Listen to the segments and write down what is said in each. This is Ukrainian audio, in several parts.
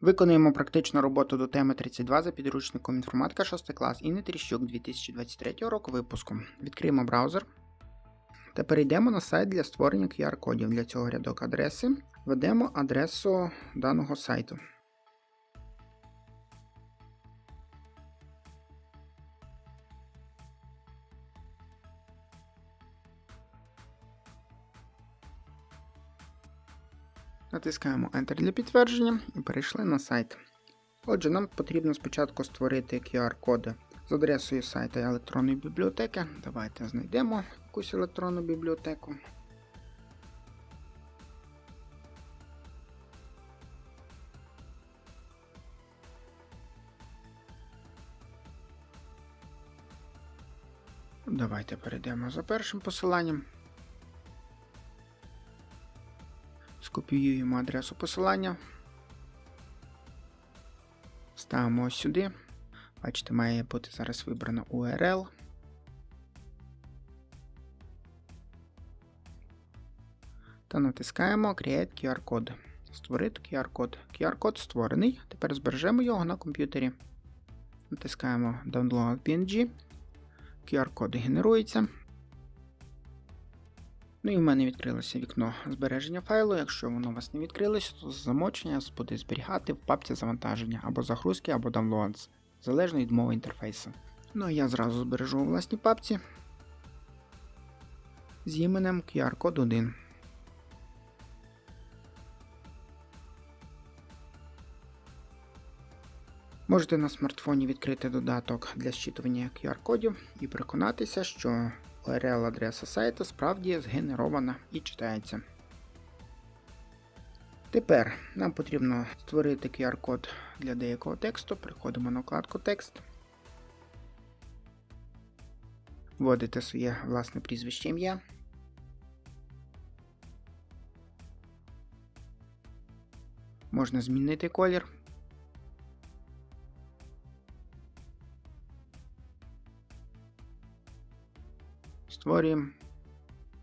Виконуємо практичну роботу до теми 32 за підручником інформатика 6 клас і Тріщук 2023 року випуску. Відкриємо браузер та перейдемо на сайт для створення QR-кодів. Для цього рядок адреси. Введемо адресу даного сайту. Натискаємо Enter для підтвердження і перейшли на сайт. Отже, нам потрібно спочатку створити QR-коди з адресою сайту електронної бібліотеки. Давайте знайдемо якусь електронну бібліотеку. Давайте перейдемо за першим посиланням. Скопіюємо адресу посилання. Ставимо ось сюди. Бачите, має бути зараз вибрано URL. Та натискаємо Create QR-код. Створити QR-код. QR-код створений. Тепер збережемо його на комп'ютері. Натискаємо Download PNG. QR-код генерується. Ну і в мене відкрилося вікно збереження файлу. Якщо воно у вас не відкрилося, то замочення буде зберігати в папці завантаження або загрузки, або downloads, залежно від мови інтерфейсу. Ну а я зразу збережу у власній папці з іменем QR-код 1. Можете на смартфоні відкрити додаток для зчитування QR-кодів і переконатися, що URL-адреса сайту справді згенерована і читається. Тепер нам потрібно створити QR-код для деякого тексту. Приходимо на вкладку Текст. Вводите своє власне прізвище ім'я. Можна змінити колір. Створюємо.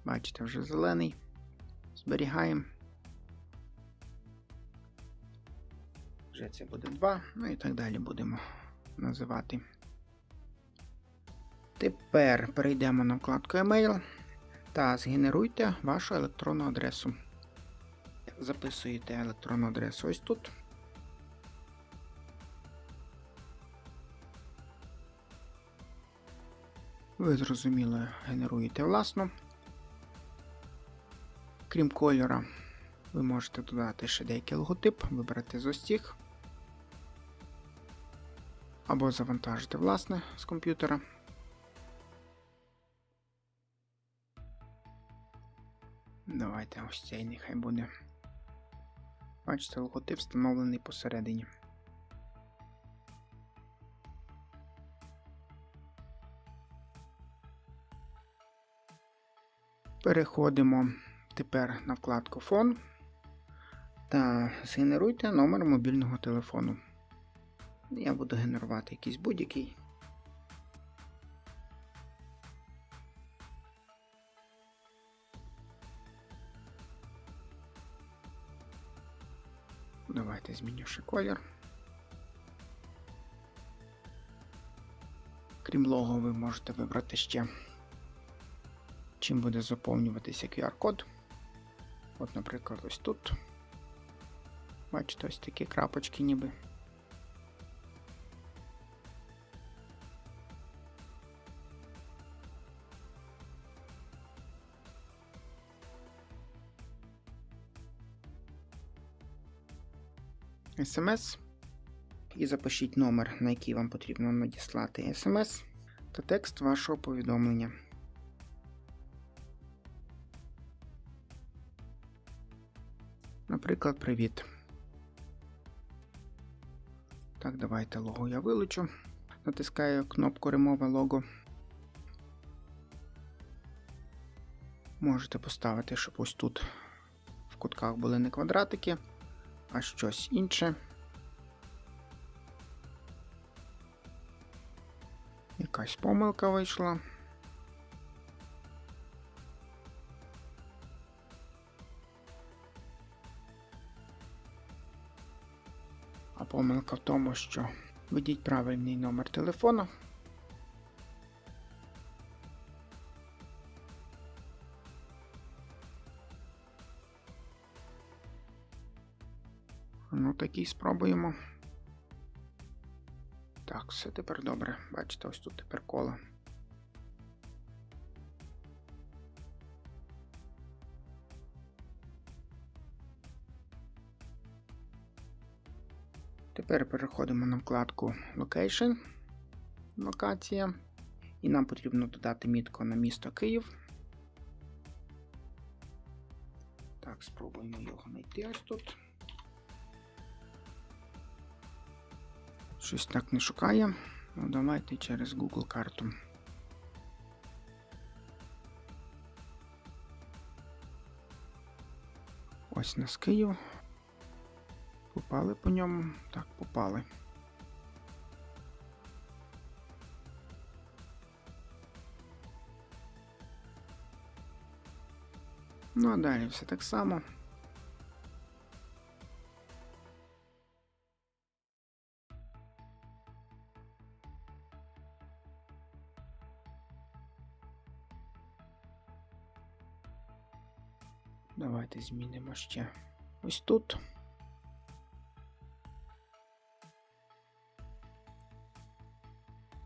Бачите, вже зелений. Зберігаємо. Вже це буде 2, ну і так далі будемо називати. Тепер перейдемо на вкладку Email та згенеруйте вашу електронну адресу. Записуєте електронну адресу ось тут. Ви зрозуміло генеруєте власну. Крім кольора, ви можете додати ще деякий логотип, вибрати з ось. Або завантажити власне з комп'ютера. Давайте ось цей нехай буде. Бачите, логотип встановлений посередині. Переходимо тепер на вкладку Фон та згенеруйте номер мобільного телефону. Я буду генерувати якийсь будь-який. Давайте зміню ще колір. Крім лого, ви можете вибрати ще чим буде заповнюватися QR-код. От, наприклад, ось тут. Бачите, ось такі крапочки ніби. SMS. І запишіть номер, на який вам потрібно надіслати SMS та текст вашого повідомлення. Наприклад, привіт. Так, давайте лого я вилучу. Натискаю кнопку Remove лого. Можете поставити, щоб ось тут в кутках були не квадратики, а щось інше. Якась помилка вийшла. А помилка в тому, що введіть правильний номер телефона. Ну, такий спробуємо. Так, все тепер добре. Бачите, ось тут тепер коло. Тепер переходимо на вкладку Location. Локація. І нам потрібно додати мітку на місто Київ. Так, спробуємо його знайти ось тут. Щось так не шукає. Ну, давайте через Google карту. Ось нас Київ. Попали по ньому? Так, попали. Ну а далі все так само. Давайте змінимо ще ось тут.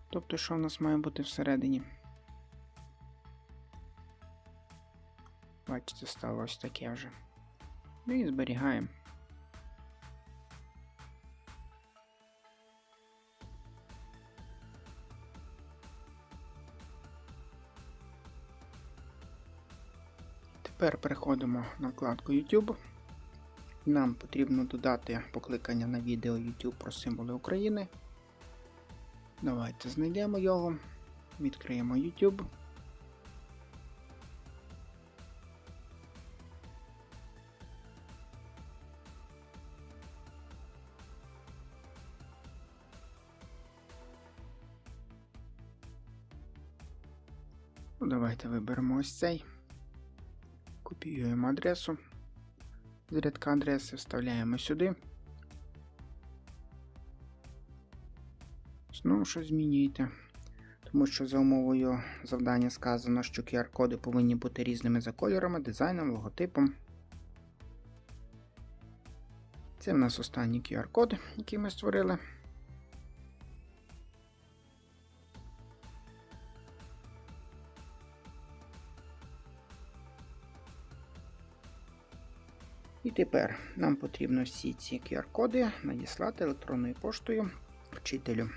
Тобто, що в нас має бути всередині? Бачите, стало ось таке вже. Ну і зберігаємо. Тепер переходимо на вкладку YouTube. Нам потрібно додати покликання на відео YouTube про символи України. Давайте знайдемо його, відкриємо YouTube. Ну, Давайте виберемо ось цей, копіюємо адресу. З адреси вставляємо сюди. Знову що змінюєте. Тому що за умовою завдання сказано, що QR-коди повинні бути різними за кольорами, дизайном, логотипом. Це в нас останній QR-код, який ми створили. І тепер нам потрібно всі ці QR-коди надіслати електронною поштою вчителю.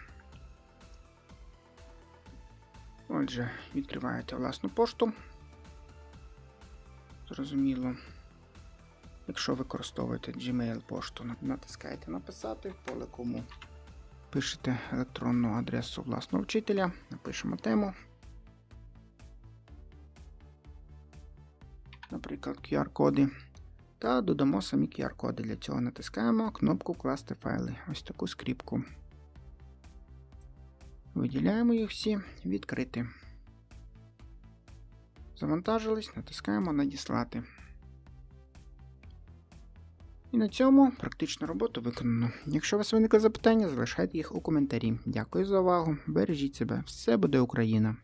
Отже, відкриваєте власну пошту. Зрозуміло. Якщо використовуєте Gmail пошту, натискаєте Написати в поле кому. Пишете електронну адресу власного вчителя, напишемо тему. Наприклад, QR-коди. Та додамо самі QR-коди. Для цього натискаємо кнопку Вкласти файли. Ось таку скріпку. Виділяємо їх всі, відкрити. Завантажились, натискаємо Надіслати. І на цьому практичну роботу виконано. Якщо у вас виникли запитання, залишайте їх у коментарі. Дякую за увагу. Бережіть себе. Все буде Україна!